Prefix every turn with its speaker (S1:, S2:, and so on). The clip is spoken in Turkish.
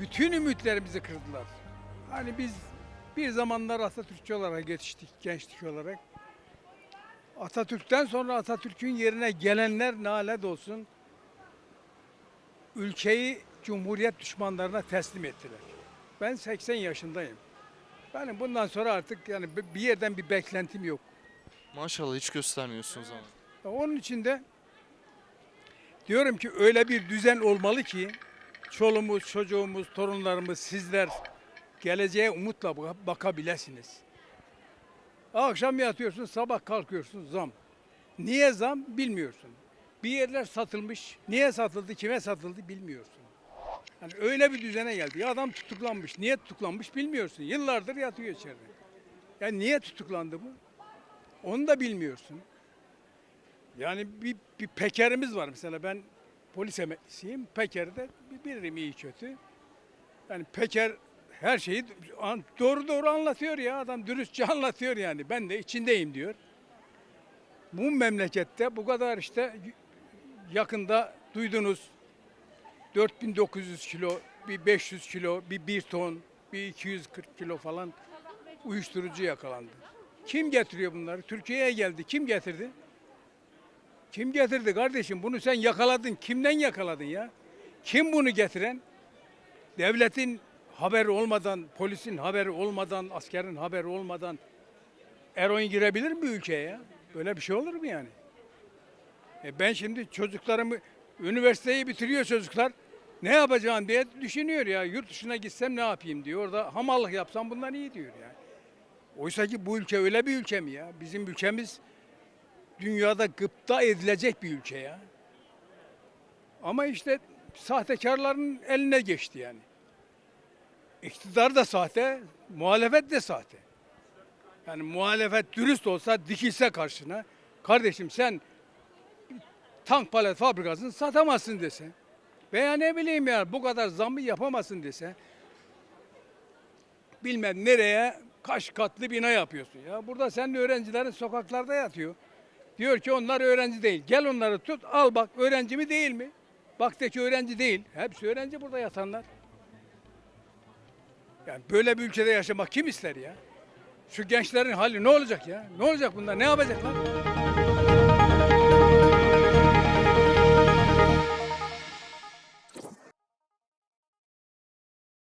S1: bütün ümitlerimizi kırdılar. Hani biz bir zamanlar Atatürkçü olarak yetiştik gençlik olarak. Atatürk'ten sonra Atatürk'ün yerine gelenler nalet olsun ülkeyi Cumhuriyet düşmanlarına teslim ettiler. Ben 80 yaşındayım. Benim bundan sonra artık yani bir yerden bir beklentim yok.
S2: Maşallah hiç göstermiyorsunuz ama.
S1: Onun için de diyorum ki öyle bir düzen olmalı ki çoluğumuz, çocuğumuz, torunlarımız, sizler geleceğe umutla baka- bakabilirsiniz. Akşam yatıyorsun, sabah kalkıyorsun zam. Niye zam bilmiyorsun. Bir yerler satılmış, niye satıldı, kime satıldı bilmiyorsun. Yani öyle bir düzene geldi. Ya adam tutuklanmış, niye tutuklanmış bilmiyorsun. Yıllardır yatıyor içeride. Yani niye tutuklandı bu? Onu da bilmiyorsun. Yani bir, bir pekerimiz var mesela ben polis emeklisiyim. Peker'de bilirim iyi kötü. Yani Peker her şeyi doğru doğru anlatıyor ya adam dürüstçe anlatıyor yani. Ben de içindeyim diyor. Bu memlekette bu kadar işte yakında duydunuz 4900 kilo, bir 500 kilo, bir 1 ton, bir 240 kilo falan uyuşturucu yakalandı. Kim getiriyor bunları? Türkiye'ye geldi. Kim getirdi? Kim getirdi kardeşim? Bunu sen yakaladın. Kimden yakaladın ya? Kim bunu getiren? Devletin haberi olmadan, polisin haberi olmadan, askerin haberi olmadan eroin girebilir mi ülkeye ya? Böyle bir şey olur mu yani? E ben şimdi çocuklarımı, üniversiteyi bitiriyor çocuklar. Ne yapacağım diye düşünüyor ya. Yurt dışına gitsem ne yapayım diyor. Orada hamallık yapsam bundan iyi diyor yani. Oysa ki bu ülke öyle bir ülke mi ya? Bizim ülkemiz dünyada gıpta edilecek bir ülke ya. Ama işte sahtekarların eline geçti yani. İktidar da sahte, muhalefet de sahte. Yani muhalefet dürüst olsa dikilse karşına, kardeşim sen tank palet fabrikasını satamazsın dese. Veya ne bileyim ya bu kadar zammı yapamazsın dese. Bilmem nereye kaç katlı bina yapıyorsun ya. Burada senin öğrencilerin sokaklarda yatıyor. Diyor ki onlar öğrenci değil. Gel onları tut al bak öğrenci mi değil mi? Bak de ki öğrenci değil. Hepsi öğrenci burada yatanlar. Yani böyle bir ülkede yaşamak kim ister ya? Şu gençlerin hali ne olacak ya? Ne olacak bunlar? Ne yapacaklar?